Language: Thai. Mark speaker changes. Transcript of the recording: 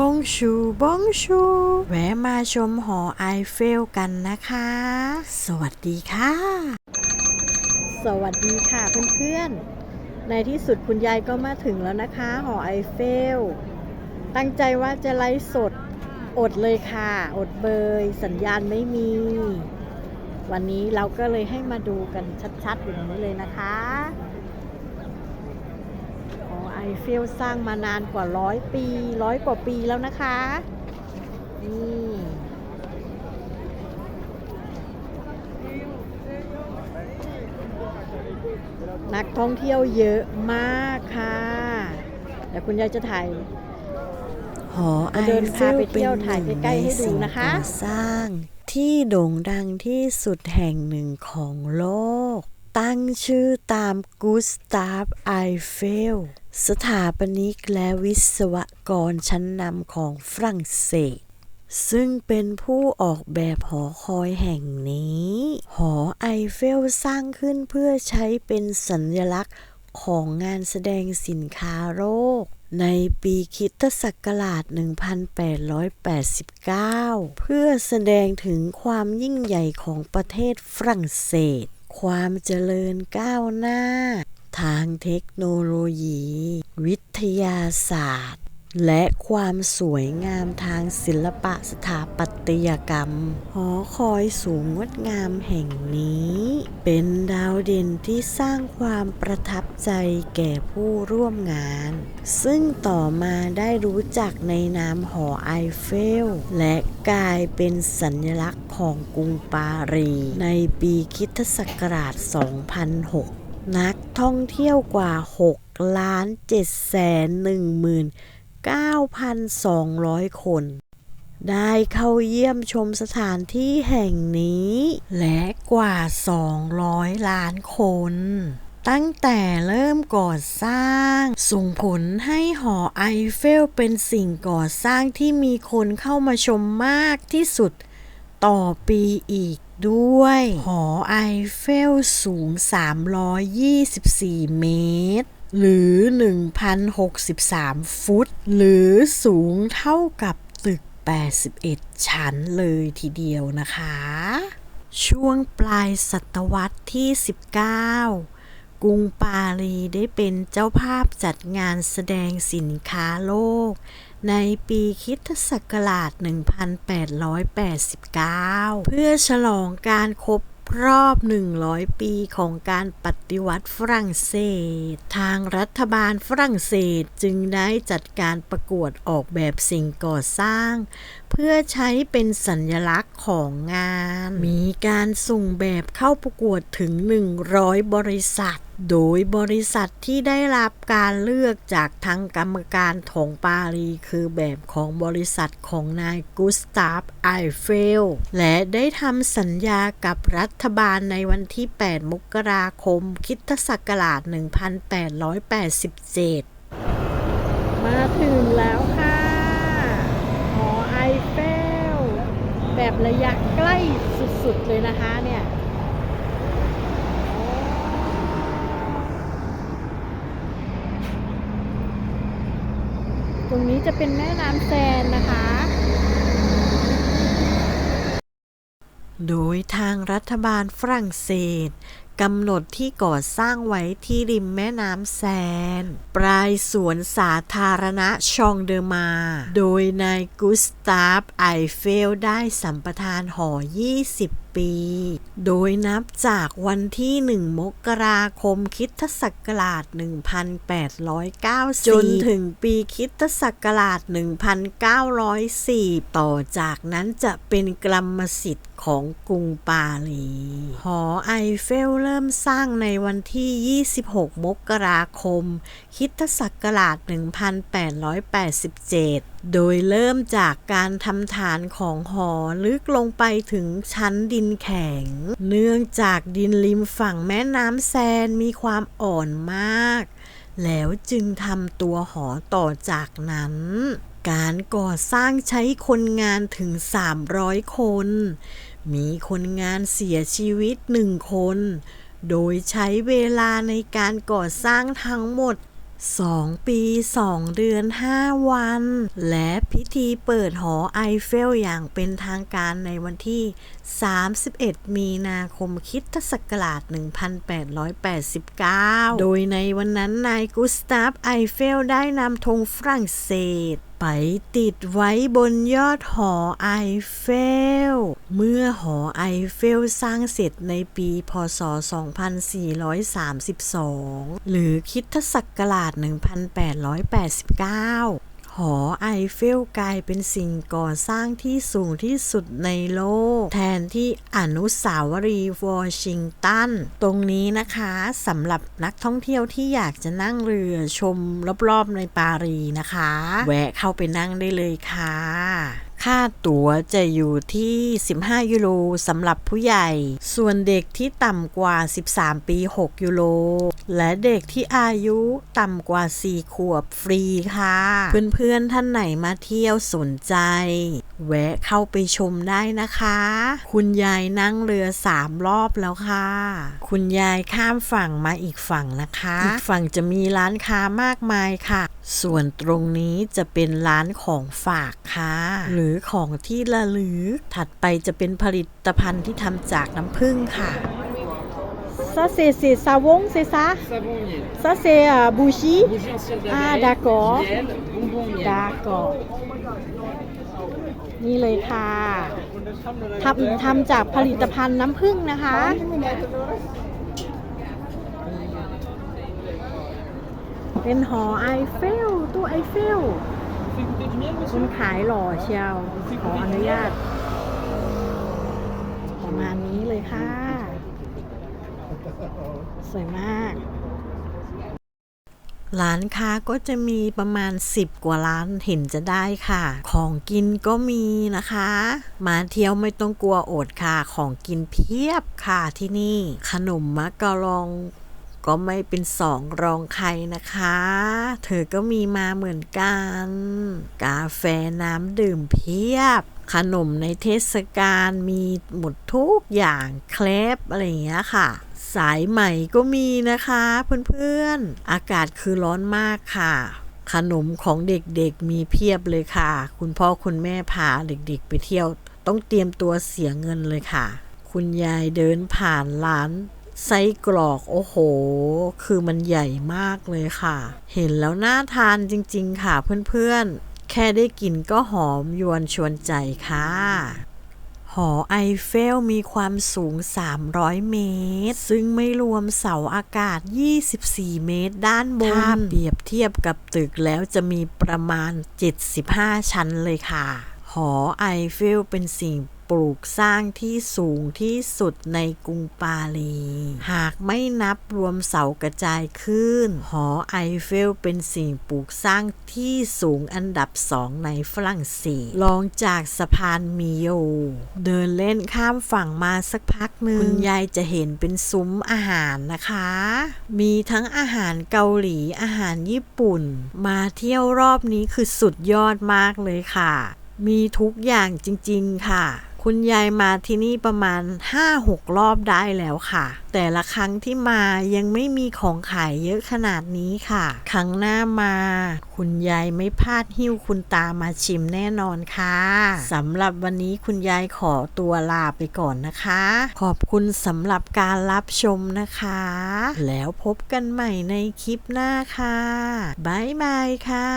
Speaker 1: บงชูบงชู แวะมาชมหอไอเฟลกันนะคะ สวัสดีค่ะ สวัสดีค่ะเพื่อนๆ ในที่สุดคุณยายก็มาถึงแล้วนะคะ หอไอเฟล ตั้งใจว่าจะไลฟ์สดอดเลยค่ะ อดเบย สัญญาณไม่มี วันนี้เราก็เลยให้มาดูกันชัดๆอย่างนี้เลยนะคะ ไอเฟลสร้างมานานกว่าร้อยปีร้อยกว่าปีแล้วนะคะ นี่นักท่องเที่ยวเยอะมากค่ะเดี๋ยวคุณยายจะถ่าย
Speaker 2: หอไอ
Speaker 1: เดิน
Speaker 2: เฟ
Speaker 1: พา
Speaker 2: ล
Speaker 1: ไป
Speaker 2: เป็
Speaker 1: เที่
Speaker 2: น
Speaker 1: ยว
Speaker 2: ห
Speaker 1: ถ่าย
Speaker 2: นึ่ง
Speaker 1: ใก
Speaker 2: ใน
Speaker 1: ล้ๆให้ดู
Speaker 2: สิ่ง
Speaker 1: นะคะ
Speaker 2: ก่อสร้างที่โด่งดังที่สุดแห่งหนึ่งของโลก ตั้งชื่อตามกุสตาฟไอเฟล สถาปนิกและวิศวกรชั้นนำของฝรั่งเศส ซึ่งเป็นผู้ออกแบบหอคอยแห่งนี้ หอไอเฟลสร้างขึ้นเพื่อใช้เป็นสัญลักษณ์ของงานแสดงสินค้าโลกในปีคิตศักราช 1889 เพื่อแสดงถึงความยิ่งใหญ่ของประเทศฝรั่งเศส ความเจริญก้าวหน้า ทางเทคโนโลยี วิทยาศาสตร์ และความสวยงามทางศิลปะสถาปัตยกรรม หอคอยสูงงดงามแห่งนี้ เป็นดาวเด่นที่สร้างความประทับใจแก่ผู้ร่วมงาน ซึ่งต่อมาได้รู้จักในนามหอไอเฟล และกลายเป็นสัญลักษณ์ของกรุงปารีสในปีคริสตศักราช 2006 นักท่องเที่ยวกว่า 6 ล้าน7แสน1หมื่น 9,200 คน ได้เข้าเยี่ยมชมสถานที่แห่งนี้ และกว่า 200 ล้านคน ตั้งแต่เริ่มก่อสร้าง ส่งผลให้หอไอเฟลเป็นสิ่งก่อสร้างที่มีคนเข้ามาชมมากที่สุดต่อปีอีกด้วย หอไอเฟลสูง 324 เมตร หรือ 1,063 ฟุต หรือสูงเท่ากับตึก 81 ชั้นเลยทีเดียวนะคะ ช่วงปลายศตวรรษที่ 19 กรุงปารีได้เป็นเจ้าภาพจัดงานแสดงสินค้าโลก ในปีคริสตศักราช 1889 เพื่อฉลองการครบ รอบ 100 ปีของการปฏิวัติฝรั่งเศส ทางรัฐบาลฝรั่งเศสจึงได้จัดการประกวดออกแบบสิ่งก่อสร้าง เพื่อใช้เป็นสัญลักษณ์ของงาน มีการส่งแบบเข้าประกวดถึง 100 บริษัทโดยบริษัทที่ได้รับการเลือกจากทางกรรมการของปารีคือแบบของบริษัทของนายกุสตาฟไอเฟล และได้ทำสัญญากับรัฐบาลในวันที่ 8 มกราคมคริสตศักราช 1887
Speaker 1: มาถึงแล้วค่ะหอไอเฟล แบบระยะใกล้สุดๆเลยนะคะเนี่ย ต รงนี้จะเป็นแม่น้ำแซนนะคะ
Speaker 2: โดยทางรัฐบาลฝรั่งเศสกำหนดที่ก่อสร้างไว้ที่ริมแม่น้ำแซน ปลายสวนสาธารณะชองเดอมา โดยนายกุสตาฟไอเฟลได้สัมปทานหอ 20 ปี โดยนับจากวันที่ 1 มกราคมคริสตศักราช 1890 จนถึงปีคริสตศักราช 1904 ต่อจากนั้นจะเป็นกรรมสิทธิ์ของกรุงปารีสหอไอเฟลเริ่มสร้างในวันที่ 26 มกราคมคริสตศักราช 1887 โดยเริ่มจากการทำฐานของหอลึกลงไปถึงชั้นดินแข็ง เนื่องจากดินริมฝั่งแม่น้ำแซนมีความอ่อนมาก แล้วจึงทำตัวหอต่อจากนั้น การก่อสร้างใช้คนงานถึง 300 คน มีคนงานเสียชีวิตหนึ่งคน โดยใช้เวลาในการก่อสร้างทั้งหมด 2ปี2เดือน5วัน และพิธีเปิดหอไอเฟลอย่างเป็นทางการในวันที่ 31 มีนาคมคิดศักราช 1889 โดยในวันนั้นนายกุสตาฟไอเฟลได้นำธงฝรั่งเศส ติดไว้บนยอดหอไอเฟล เมื่อหอไอเฟลสร้างเสร็จในปีพศ 2432 หรือคิดศักราช 1889 หอไอเฟลกลายเป็นสิ่งก่อสร้างที่สูงที่สุดในโลก แทนที่อนุสาวรีย์วอชิงตัน ตรงนี้นะคะสำหรับนักท่องเที่ยวที่อยากจะนั่งเรือชมรอบๆในปารีสนะคะ แวะเข้าไปนั่งได้เลยค่ะ ค่าตั๋วจะอยู่ที่ 15 ยูโรสำหรับผู้ใหญ่ ส่วนเด็กที่ต่ำกว่า 13 ปี 6 ยูโร และเด็กที่อายุต่ำกว่า 4 ขวบฟรีค่ะ เพื่อนๆท่านไหนมาเที่ยวสนใจแวะเข้าไปชมได้นะคะ คุณยายนั่งเรือสามรอบแล้วค่ะ คุณยายข้ามฝั่งมาอีกฝั่งนะคะ อีกฝั่งจะมีร้านค้ามากมายค่ะ ส่วนตรงนี้จะเป็นร้านของฝากค่ะ หรือของที่ระลึก ถัดไปจะเป็นผลิตภัณฑ์ที่ทำจากน้ำผึ้งค่ะ
Speaker 1: Ça, c'est c'est savon, c'est ça
Speaker 3: Savonnier.
Speaker 1: Ça, c'est euh, bougie
Speaker 3: Bougie en cire
Speaker 1: Ah,
Speaker 3: d'abeille.
Speaker 1: d'accord.
Speaker 3: Miel, bonbon miel.
Speaker 1: D'accord นี่เลยค่ะทำทำจากผลิตภัณฑ์น้ำผึ้งนะคะ เป็นหอไอเฟลตู้ไอเฟล
Speaker 3: Vous faites goûter du miel,
Speaker 1: คุ
Speaker 3: monsieur
Speaker 1: ณขายหล่อเชียว ขออนุญาต ประมาณนี้เลยค่ะ สวยมาก
Speaker 2: ร้านค้าก็จะมีประมาณ 10 กว่าร้านเห็นจะได้ค่ะ ของกินก็มีนะคะ มาเที่ยวไม่ต้องกลัวอดค่ะ ของกินเพียบค่ะที่นี่ ขนมมะกะลองก็ไม่เป็นสองรองใครนะคะ เธอก็มีมาเหมือนกัน กาแฟน้ำดื่มเพียบ ขนมในเทศกาลมีหมดทุกอย่างเคลปอะไรอย่างเงี้ยค่ะ สายใหม่ก็มีนะคะเพื่อนๆ อากาศคือร้อนมากค่ะ ขนมของเด็กๆมีเพียบเลยค่ะ คุณพ่อคุณแม่พาเด็กๆ ไปเที่ยว ต้องเตรียมตัวเสียเงินเลยค่ะ คุณยายเดินผ่านร้านไส้กรอกโอ้โห คือมันใหญ่มากเลยค่ะ เห็นแล้วน่าทานจริงๆค่ะเพื่อนๆ แค่ได้กินก็หอมยวนชวนใจค่ะ หอไอเฟลมีความสูง 300 เมตร ซึ่งไม่รวมเสาอากาศ 24 เมตรด้านบนถ้าเปรียบเทียบกับตึกแล้วจะมีประมาณ 75 ชั้นเลยค่ะ หอไอเฟลเป็นสิ่ง ปลูกสร้างที่สูงที่สุดในกรุงปารีสหากไม่นับรวมเสากระจายขึ้น หอไอเฟลเป็นสิ่งปลูกสร้างที่สูงอันดับสองในฝรั่งเศสรองจากสะพานมิโย เดินเล่นข้ามฝั่งมาสักพักหนึ่งคุณยายจะเห็นเป็นซุ้มอาหารนะคะ มีทั้งอาหารเกาหลีอาหารญี่ปุ่น มาเที่ยวรอบนี้คือสุดยอดมากเลยค่ะ มีทุกอย่างจริง ๆ ค่ะ คุณยายมาที่นี่ประมาณ 5-6 รอบได้แล้วค่ะ แต่ละครั้งที่มายังไม่มีของขายเยอะขนาดนี้ค่ะ ครั้งหน้ามา คุณยายไม่พลาดหิ้วคุณตามาชิมแน่นอนค่ะสำหรับวันนี้คุณยายขอตัวลาไปก่อนนะคะ ขอบคุณสำหรับการรับชมนะคะ แล้วพบกันใหม่ในคลิปหน้าค่ะบ๊ายบายค่ะ